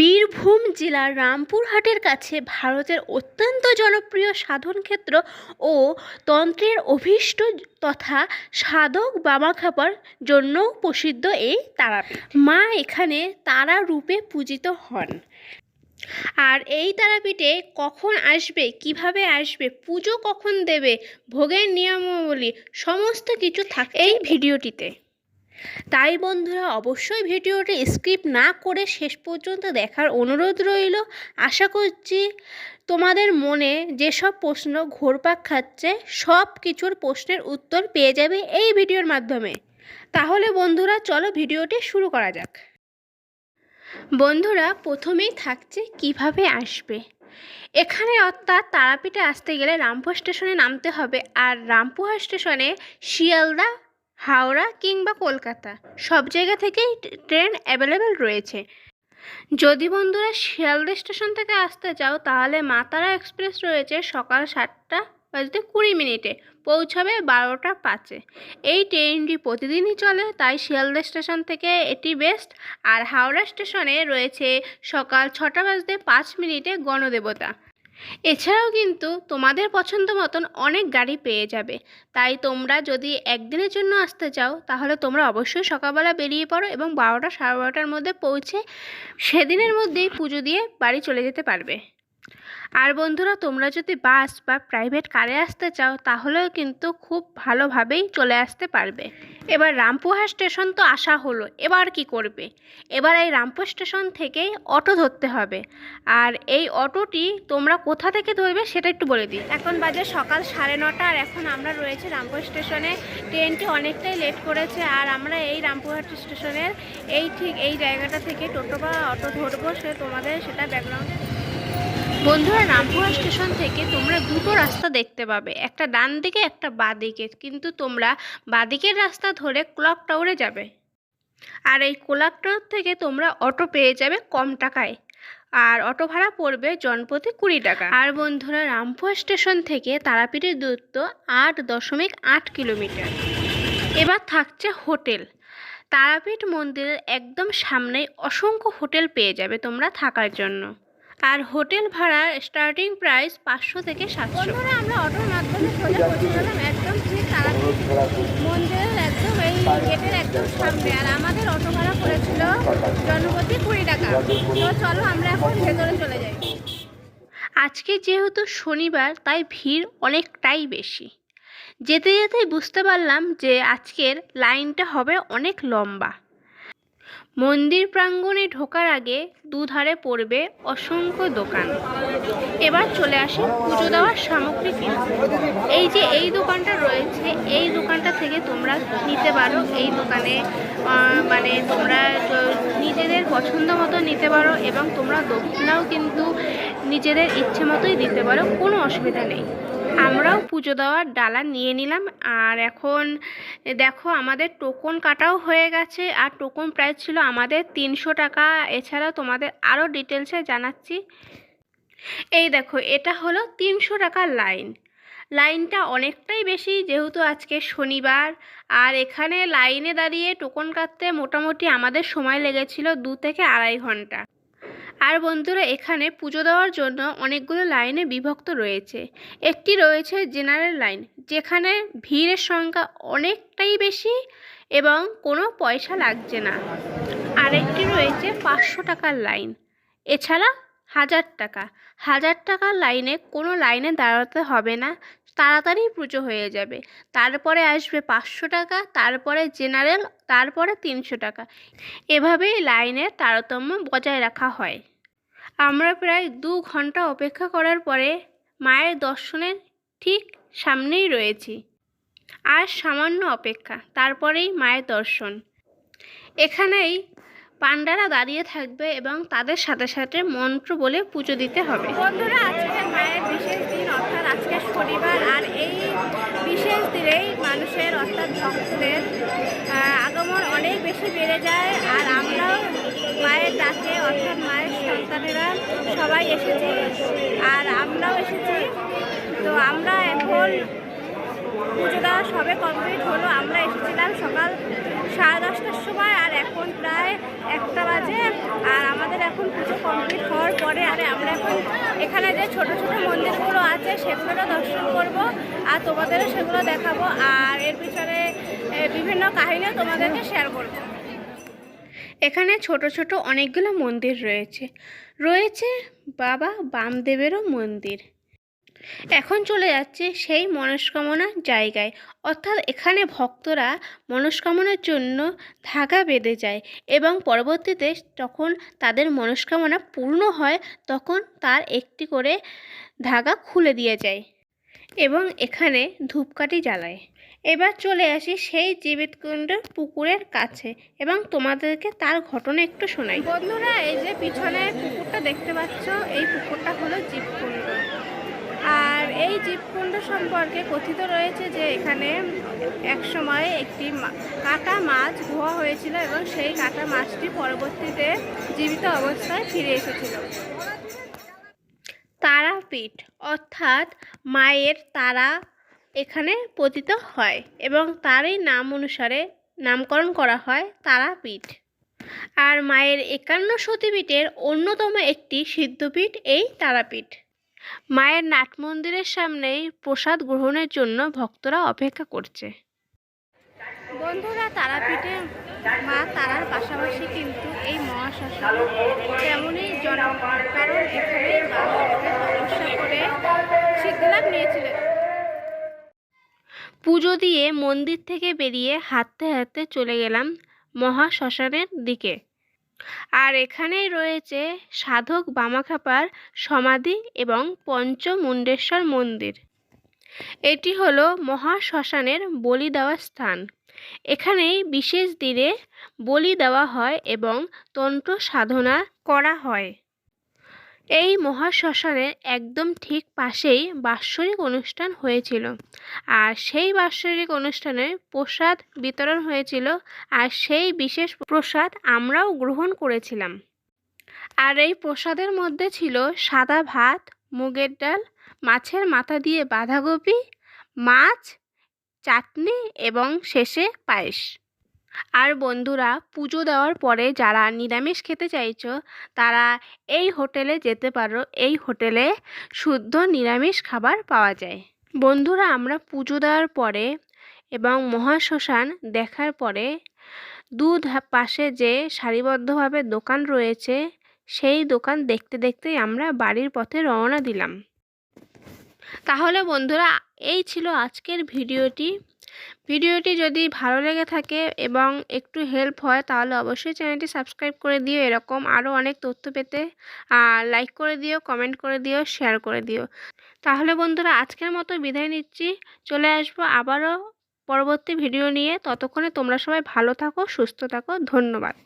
বীরভূম জেলার রামপুরহাটের কাছে ভারতের অত্যন্ত জনপ্রিয় সাধনক্ষেত্র ও তন্ত্রের অভীষ্ট তথা সাধক বামাখ্যাপার জন্যও প্রসিদ্ধ এই তারাপীঠ। মা এখানে তারা রূপে পূজিত হন। আর এই তারাপীঠে কখন আসবে, কীভাবে আসবে, পুজো কখন দেবে, ভোগের নিয়মাবলী, সমস্ত কিছু থাকে এই ভিডিওটিতে। তাই বন্ধুরা অবশ্যই ভিডিওটি স্কিপ না করে শেষ পর্যন্ত দেখার অনুরোধ রইল। আশা করছি তোমাদের মনে যেসব প্রশ্ন ঘোরপাক খাচ্ছে, সব কিছুর প্রশ্নের উত্তর পেয়ে যাবে এই ভিডিওর মাধ্যমে। তাহলে বন্ধুরা চলো ভিডিওটি শুরু করা যাক। বন্ধুরা প্রথমেই থাকছে কীভাবে আসবে। এখানে অর্থাৎ তারাপীঠে আসতে গেলে রামপুর স্টেশনে নামতে হবে আর রামপুরহাট স্টেশনে শিয়ালদা হাওড়া কিংবা কলকাতা, সব জায়গা থেকেই ট্রেন অ্যাভেলেবেল রয়েছে। যদি বন্ধুরা শিয়ালদা স্টেশন থেকে আসতে চাও, তাহলে মাতারা এক্সপ্রেস রয়েছে সকাল সাতটা বাজতে কুড়ি মিনিটে, পৌঁছাবে বারোটা পাঁচে। এই ট্রেনটি প্রতিদিনই চলে, তাই শিয়ালদা স্টেশন থেকে এটি বেস্ট আর হাওড়া স্টেশনে রয়েছে সকাল ছটা বাজতে পাঁচ মিনিটে গণদেবতা। এছাড়াও কিন্তু তোমাদের পছন্দ মতন অনেক গাড়ি পেয়ে যাবে। তাই তোমরা যদি একদিনের জন্য আসতে চাও, তাহলে তোমরা অবশ্যই সকালবেলা বেরিয়ে পড়ো এবং বারোটা, সাড়ে বারোটার মধ্যে পৌঁছে সেদিনের মধ্যেই পুজো দিয়ে বাড়ি চলে যেতে পারবে। আর বন্ধুরা, তোমরা যদি বাস বা প্রাইভেট কারে আসতে চাও, তাহলেও কিন্তু খুব ভালোভাবেই চলে আসতে পারবে। এবার রামপুরহাট স্টেশন তো আসা হলো, এবার কি করবে? এবার এই রামপুর স্টেশন থেকেই অটো ধরতে হবে। আর এই অটোটি তোমরা কোথা থেকে ধরবে সেটা একটু বলে দিই। এখন বাজে সকাল সাড়ে নটা আর এখন আমরা রয়েছে রামপুর স্টেশনে। ট্রেনটি অনেকটাই লেট করেছে আর আমরা এই রামপুরহাট স্টেশনের এই ঠিক এই জায়গাটা থেকে টোটো বা অটো ধরবো, সে তোমাদের সেটা ব্যাকগ্রাউন্ডে বন্ধুরা রামপুরহাট স্টেশন থেকে তোমরা দুটো রাস্তা দেখতে পাবে। একটা ডান দিকে, একটা বাঁ দিকে। কিন্তু তোমরা বাঁদিকের রাস্তা ধরে ক্লক টাওয়ারে যাবে। আর এই ক্লক টাওয়ার থেকে তোমরা অটো পেয়ে যাবে কম টাকায়। আর অটো ভাড়া পড়বে জনপ্রতি কুড়ি টাকা। আর বন্ধুরা রামপুরহাট স্টেশন থেকে তারাপীঠের দূরত্ব আট দশমিক আট কিলোমিটার। এবার থাকছে হোটেল। তারাপীঠ মন্দিরের একদম সামনেই অসংখ্য হোটেল পেয়ে যাবে তোমরা থাকার জন্য। আর হোটেল ভাড়ার স্টার্টিং প্রাইস পাঁচশো থেকে সাতশো। বন্ধুরা আমরা অটোর মাধ্যমে সোজা পৌঁছে গেলাম একদম ঠিক তারাপীঠ। মন্দিরের একদম এই গেটের একদম সামনে। আর আমাদের অটো ভাড়া পড়েছিল জনপ্রতি কুড়ি টাকা। তো চলো আমরা এখন ভেতরে চলে যাই। আজকে যেহেতু শনিবার তাই ভিড় অনেকটাই বেশি। যেতে যেতেই বুঝতে পারলাম যে আজকের লাইনটা হবে অনেক লম্বা। মন্দির প্রাঙ্গণে ঢোকার আগে দুধারে পড়বে অসংখ্য দোকান। এবার চলে আসি পুজো দেওয়ার সামগ্রী কিনতে। এই যে এই দোকানটা রয়েছে, এই দোকানটা থেকে তোমরা নিতে পারো। এই দোকানে মানে তোমরা নিজেদের পছন্দ মতো নিতে পারো এবং তোমরা দক্ষিণাও কিন্তু নিজেদের ইচ্ছে মতোই দিতে পারো। কোনো অসুবিধা নেই। আমরাও পুজো দেওয়ার ডালা নিয়ে নিলাম। আর এখন দেখো আমাদের টোকন কাটাও হয়ে গেছে। আর টোকন প্রাইস ছিল আমাদের তিনশো টাকা। এছাড়া তোমাদের আরও ডিটেলসে জানাচ্ছি। এই দেখো, এটা হলো তিনশো টাকার লাইন। লাইনটা অনেকটাই বেশি যেহেতু আজকে শনিবার। আর এখানে লাইনে দাঁড়িয়ে টোকন কাটতে মোটামুটি আমাদের সময় লেগেছিল দু থেকে আড়াই ঘণ্টা। আর বন্ধুরা, এখানে পুজো দেওয়ার জন্য অনেকগুলো লাইনে বিভক্ত রয়েছে। একটি রয়েছে জেনারেল লাইন, যেখানে ভিড়ের সংখ্যা অনেকটাই বেশি এবং কোনো পয়সা লাগছে না। আরেকটি রয়েছে পাঁচশো টাকার লাইন, এছাড়া হাজার টাকা। হাজার টাকার লাইনে কোনো লাইনে দাঁড়াতে হবে না তাড়াতাড়ি পুজো হয়ে যাবে। তারপরে আসবে পাঁচশো টাকা, তারপরে জেনারেল, তারপরে তিনশো টাকা। এভাবেই লাইনের তারতম্য বজায় রাখা হয়। আমরা প্রায় দু ঘণ্টা অপেক্ষা করার পরে মায়ের দর্শনের ঠিক সামনেই রয়েছি। আর সামান্য অপেক্ষা, তারপরেই মায়ের দর্শন। এখানেই পান্ডারা দাঁড়িয়ে থাকবে এবং তাদের সাথে সাথে মন্ত্র বলে পুজো দিতে হবে। বন্ধুরা আজকে মায়ের বিশেষ দিন শনিবার আর এই বিশেষ দিনেই মানুষের অর্থাৎ ভক্তদের আগমন অনেক বেশি বেড়ে যায় আর আমরাও মায়ের ডাকে, অর্থাৎ মায়ের সন্তানেরা সবাই এসেছি আর আমরাও এসেছি। তো আমরা এখন পুজো দেওয়া সবে কমপ্লিট হলো, আমরা এসেছিলাম সকাল সাড়ে দশটার সময় আর এখন প্রায় একটা বাজে। আর আমাদের এখন পরে আরে আমরা এখন এখানে যে ছোট ছোট মন্দিরগুলো আছে, সেগুলোরও দর্শন করব আর তোমাদেরও সেগুলো দেখাবো। আর এর পিছনে বিভিন্ন কাহিনীও তোমাদেরকে শেয়ার করব। এখানে ছোট ছোট অনেকগুলো মন্দির রয়েছে। রয়েছে বাবা বামদেবেরও মন্দির। এখন চলে যাচ্ছে সেই মনস্কামনার জায়গায়। অর্থাৎ এখানে ভক্তরা মনস্কামনার জন্য ধাগা বেঁধে যায় এবং পরবর্তীতে যখন তাদের মনস্কামনা পূর্ণ হয় তখন তার একটি করে ধাগা খুলে দিয়ে যায় এবং এখানে ধূপকাঠি জ্বালায়। এবার চলে আসি সেই জীবিতকুণ্ডের পুকুরের কাছে এবং তোমাদেরকে তার ঘটনা একটু শোনাই। বন্ধুরা, এই যে পিছনে পুকুরটা দেখতে পাচ্ছ, এই পুকুরটা হলো জীবকুণ্ড। এই জীবকুণ্ড সম্পর্কে কথিত রয়েছে যে এখানে এক সময় একটি কাটা মাছ ধোয়া হয়েছিল এবং সেই কাটা মাছটি পরবর্তীতে জীবিত অবস্থায় ফিরে এসেছিল। তারাপীঠ অর্থাৎ মায়ের তারা এখানে পতিত হয় এবং তারই নাম অনুসারে নামকরণ করা হয় তারাপীঠ। আর মায়ের একান্ন সতীপীঠের অন্যতম একটি সিদ্ধপীঠ এই তারাপীঠ। মায়ের নাট মন্দিরের সামনেই প্রসাদ গ্রহণের জন্য ভক্তরা অপেক্ষা করছে। বন্ধুরা তারাপীঠে মা তারার পাশাপাশি কিন্তু এই মহাশ্মশান তেমনই জনপ্রিয় কারণ এখানে তপস্যা করে সিদ্ধিলাভ নিয়েছিলেন। পুজো দিয়ে মন্দির থেকে বেরিয়ে হাঁটতে হাঁটতে চলে গেলাম মহাশ্মশানের দিকে। আর এখানেই রয়েছে সাধক বামাখাপার সমাধি এবং পঞ্চমুণ্ডেশ্বর মন্দির। এটি হলো মহাশ্মশানের বলি দেওয়ার স্থান। এখানেই বিশেষ দিনে বলি দেওয়া হয় এবং তন্ত্র সাধনা করা হয়। এই মহাশ্মশানের একদম ঠিক পাশেই বাৎসরিক অনুষ্ঠান হয়েছিল। আর সেই বাৎসরিক অনুষ্ঠানে প্রসাদ বিতরণ হয়েছিল আর সেই বিশেষ প্রসাদ আমরাও গ্রহণ করেছিলাম। আর এই প্রসাদের মধ্যে ছিল সাদা ভাত, মুগের ডাল, মাছের মাথা দিয়ে বাঁধাকপি, মাছ, চাটনি এবং শেষে পায়েস। আর বন্ধুরা, পুজো দেওয়ার পরে যারা নিরামিষ খেতে চাইছো, তারা এই হোটেলে যেতে পারো। এই হোটেলে শুদ্ধ নিরামিষ খাবার পাওয়া যায়। বন্ধুরা, আমরা পুজো দেওয়ার পরে এবং মহাশ্মশান দেখার পরে দু পাশে যে সারিবদ্ধভাবে দোকান রয়েছে, সেই দোকান দেখতে দেখতেই আমরা বাড়ির পথে রওনা দিলাম। তাহলে বন্ধুরা, এই ছিল আজকের ভিডিওটি। ভিডিওটি যদি ভালো লেগে থাকে এবং একটু হেল্প হয়, তাহলে অবশ্যই চ্যানেলটি সাবস্ক্রাইব করে দিও। এরকম আরও অনেক তথ্য পেতে, আর লাইক করে দিও কমেন্ট করে দিও শেয়ার করে দিও। তাহলে বন্ধুরা, আজকের মতো বিদায় নিচ্ছি। চলে আসব আবারও পরবর্তী ভিডিও নিয়ে। ততক্ষণে তোমরা সবাই ভালো থাকো, সুস্থ থাকো। ধন্যবাদ।